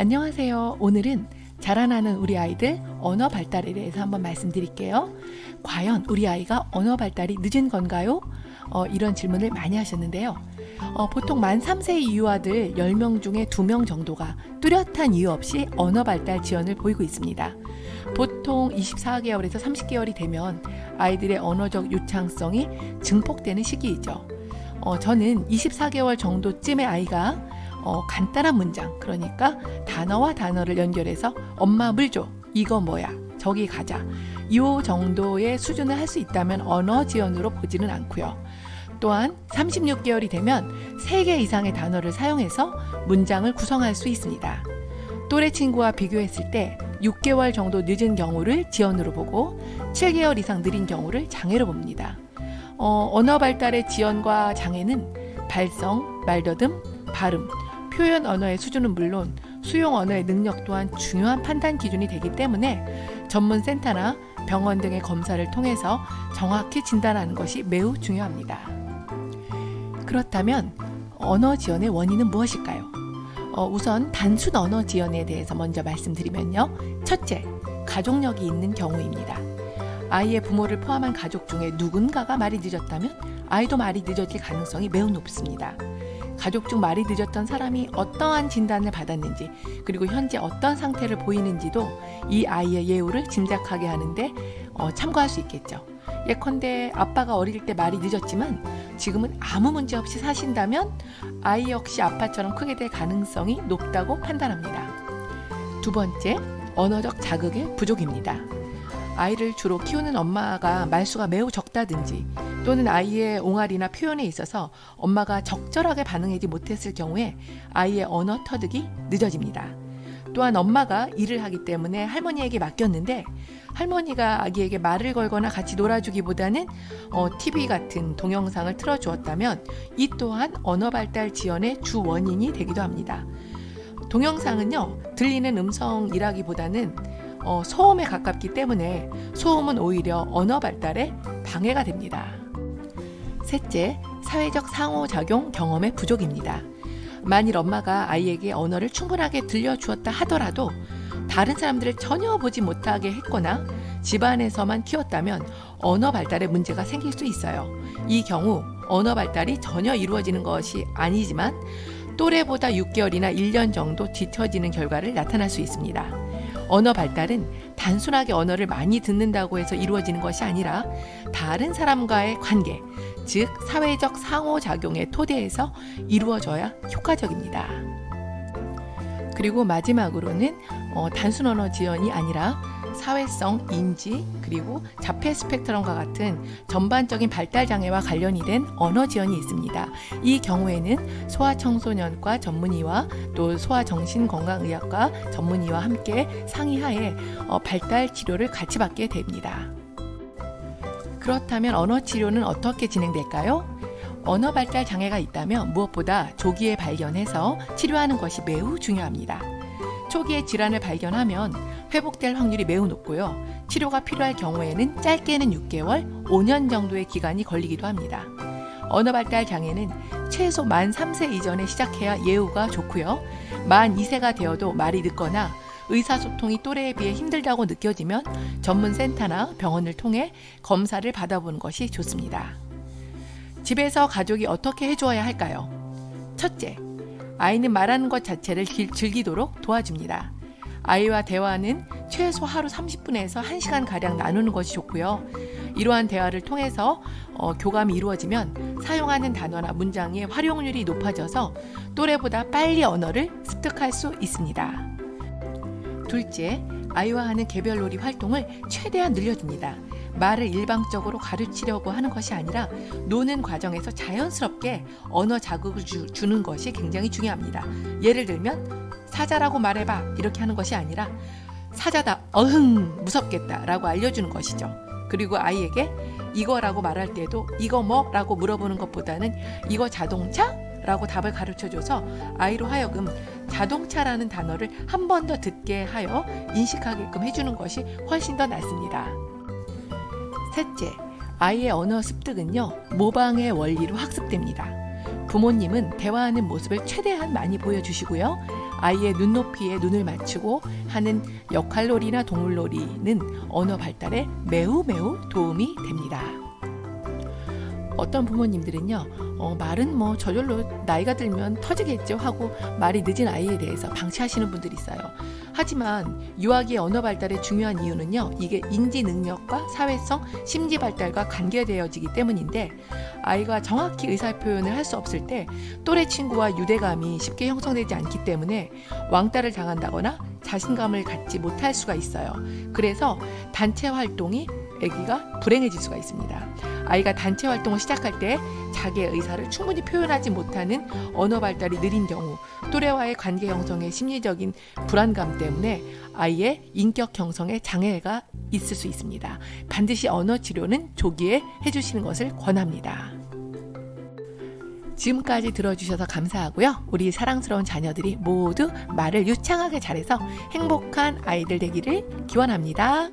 안녕하세요. 오늘은 자라나는 우리 아이들 언어 발달에 대해서 한번 말씀드릴게요. 과연 우리 아이가 언어 발달이 늦은 건가요? 어, 이런 질문을 많이 하셨는데요. 어, 보통 만 3세 이후아들 10명 중에 2명 정도가 뚜렷한 이유 없이 언어 발달 지연을 보이고 있습니다. 보통 24개월에서 30개월이 되면 아이들의 언어적 유창성이 증폭되는 시기이죠. 어, 저는 24개월 정도쯤의 아이가 어, 간단한 문장, 그러니까 단어와 단어를 연결해서 엄마 물 줘. 이거 뭐야? 저기 가자. 이 정도의 수준을 할 수 있다면 언어 지연으로 보지는 않고요. 또한 36개월이 되면 3개 이상의 단어를 사용해서 문장을 구성할 수 있습니다. 또래 친구와 비교했을 때 6개월 정도 늦은 경우를 지연으로 보고 7개월 이상 느린 경우를 장애로 봅니다. 어, 언어 발달의 지연과 장애는 발성, 말더듬, 발음, 표현 언어의 수준은 물론 수용 언어의 능력 또한 중요한 판단 기준이 되기 때문에 전문 센터나 병원 등의 검사를 통해서 정확히 진단하는 것이 매우 중요합니다. 그렇다면 언어 지연의 원인은 무엇일까요? 어, 우선 단순 언어 지연에 대해서 먼저 말씀드리면요. 첫째, 가족력이 있는 경우입니다. 아이의 부모를 포함한 가족 중에 누군가가 말이 늦었다면 아이도 말이 늦어질 가능성이 매우 높습니다. 가족 중 말이 늦었던 사람이 어떠한 진단을 받았는지 그리고 현재 어떤 상태를 보이는지도 이 아이의 예우를 짐작하게 하는데 어, 참고할 수 있겠죠. 예컨대 아빠가 어릴 때 말이 늦었지만 지금은 아무 문제 없이 사신다면 아이 역시 아빠처럼 크게 될 가능성이 높다고 판단합니다. 두 번째, 언어적 자극의 부족입니다. 아이를 주로 키우는 엄마가 말수가 매우 적다든지 또는 아이의 옹알이나 표현에 있어서 엄마가 적절하게 반응하지 못했을 경우에 아이의 언어 터득이 늦어집니다. 또한 엄마가 일을 하기 때문에 할머니에게 맡겼는데 할머니가 아기에게 말을 걸거나 같이 놀아주기보다는 어, TV 같은 동영상을 틀어주었다면 이 또한 언어 발달 지연의 주 원인이 되기도 합니다. 동영상은요 들리는 음성이라기보다는 어, 소음에 가깝기 때문에 소음은 오히려 언어 발달에 방해가 됩니다. 셋째, 사회적 상호작용 경험의 부족입니다. 만일 엄마가 아이에게 언어를 충분하게 들려주었다 하더라도 다른 사람들을 전혀 보지 못하게 했거나 집안에서만 키웠다면 언어 발달에 문제가 생길 수 있어요. 이 경우 언어 발달이 전혀 이루어지는 것이 아니지만 또래보다 6개월이나 1년 정도 뒤처지는 결과를 나타날 수 있습니다. 언어 발달은 단순하게 언어를 많이 듣는다고 해서 이루어지는 것이 아니라 다른 사람과의 관계, 즉 사회적 상호작용의 토대에서 이루어져야 효과적입니다. 그리고 마지막으로는 어, 단순 언어 지연이 아니라 사회성, 인지, 그리고 자폐 스펙트럼과 같은 전반적인 발달 장애와 관련이 된 언어 지연이 있습니다. 이 경우에는 소아청소년과 전문의와 또 소아정신건강의학과 전문의와 함께 상의하에 어, 발달 치료를 같이 받게 됩니다. 그렇다면 언어 치료는 어떻게 진행될까요? 언어 발달 장애가 있다면 무엇보다 조기에 발견해서 치료하는 것이 매우 중요합니다. 초기에 질환을 발견하면 회복될 확률이 매우 높고요. 치료가 필요할 경우에는 짧게는 6개월, 5년 정도의 기간이 걸리기도 합니다. 언어 발달 장애는 최소 만 3세 이전에 시작해야 예후가 좋고요. 만 2세가 되어도 말이 늦거나 의사소통이 또래에 비해 힘들다고 느껴지면 전문 센터나 병원을 통해 검사를 받아보는 것이 좋습니다. 집에서 가족이 어떻게 해주어야 할까요? 첫째, 아이는 말하는 것 자체를 길- 즐기도록 도와줍니다. 아이와 대화는 최소 하루 30분에서 1시간 가량 나누는 것이 좋고요. 이러한 대화를 통해서 어, 교감이 이루어지면 사용하는 단어나 문장의 활용률이 높아져서 또래보다 빨리 언어를 습득할 수 있습니다. 둘째, 아이와 하는 개별 놀이 활동을 최대한 늘려줍니다. 말을 일방적으로 가르치려고 하는 것이 아니라 노는 과정에서 자연스럽게 언어 자극을 주, 주는 것이 굉장히 중요합니다. 예를 들면 사자라고 말해봐 이렇게 하는 것이 아니라 사자다 어흥 무섭겠다라고 알려주는 것이죠. 그리고 아이에게 이거라고 말할 때도 이거 뭐라고 물어보는 것보다는 이거 자동차? 라고 답을 가르쳐줘서 아이로 하여금 자동차라는 단어를 한 번 더 듣게 하여 인식하게끔 해주는 것이 훨씬 더 낫습니다. 셋째, 아이의 언어 습득은요, 모방의 원리로 학습됩니다. 부모님은 대화하는 모습을 최대한 많이 보여주시고요. 아이의 눈높이에 눈을 맞추고 하는 역할놀이나 동물놀이는 언어 발달에 매우 매우 도움이 됩니다. 어떤 부모님들은요, 어, 말은 뭐 저절로 나이가 들면 터지겠죠 하고 말이 늦은 아이에 대해서 방치하시는 분들이 있어요. 하지만 유아기의 언어 발달의 중요한 이유는요, 이게 인지 능력과 사회성, 심지 발달과 관계되어지기 때문인데 아이가 정확히 의사 표현을 할 수 없을 때 또래 친구와 유대감이 쉽게 형성되지 않기 때문에 왕따를 당한다거나 자신감을 갖지 못할 수가 있어요. 그래서 단체 활동이 아기가 불행해질 수가 있습니다. 아이가 단체 활동을 시작할 때 자기의 의사를 충분히 표현하지 못하는 언어 발달이 느린 경우 또래와의 관계 형성의 심리적인 불안감 때문에 아이의 인격 형성에 장애가 있을 수 있습니다. 반드시 언어 치료는 조기에 해주시는 것을 권합니다. 지금까지 들어주셔서 감사하고요. 우리 사랑스러운 자녀들이 모두 말을 유창하게 잘해서 행복한 아이들 되기를 기원합니다.